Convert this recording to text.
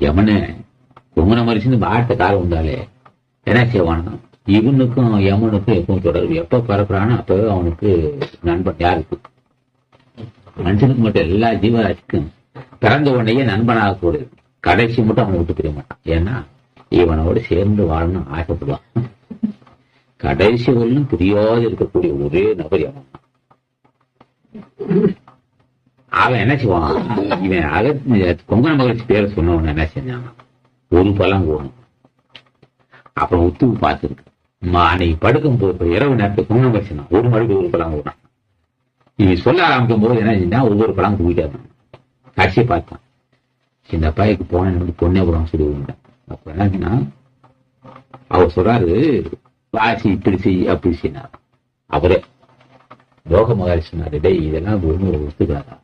யமனு குங்குன மரிச்சுன்னு மாட்ட காலம் வந்தாலே என்ன செய்வானா இவனுக்கும் யமனுக்கும் எப்பவும் தொடர்பு? எப்ப பரப்புறானோ அப்பவே அவனுக்கு நண்பன் யாருக்கு? மனுஷனுக்கு மட்டும் எல்லா ஜீவராசிக்கும் பிறந்த உடனேயே நண்பனாகக்கூடியது கடைசி மட்டும் அவனை விட்டு பிரிய மாட்டான். ஏன்னா இவனோடு சேர்ந்து வாழணும் ஆசைப்படுவான். கடைசி வரலும் பிரியாது இருக்கக்கூடிய ஒரே நபர் அவன் அவன் என்ன செய்வான்? இவன் அக கொங்கண மகிழ்ச்சி பேரை சொன்னவன் என்ன செஞ்சான்? ஒரு பழம் போகணும் அப்புறம் உத்துவு பார்த்துருக்கு. அன்னைக்கு படுக்கும் போது இரவு நேரத்துக்கு கொங்கண மகிழ்ச்சி ஒரு மணிக்கு ஒரு பழம் போனான் இவன் சொல்ல ஆரம்பிக்கும் போது என்ன செஞ்சான்? ஒவ்வொரு பழம் தூக்கிட்டே இருந்தான். கட்சியை பார்த்தான். இந்த பையக்கு போன பொண்ணே விடாம சொல்லி விட்டான் அப்ப என்னன்னா அவர் சொல்றாரு வாசி இப்படி செய் அப்படி செய்யினார் அவரே. யோக மகாரி சொன்னாரு டேய் இதெல்லாம் ஒண்ணு ஒத்துக்கிறாரா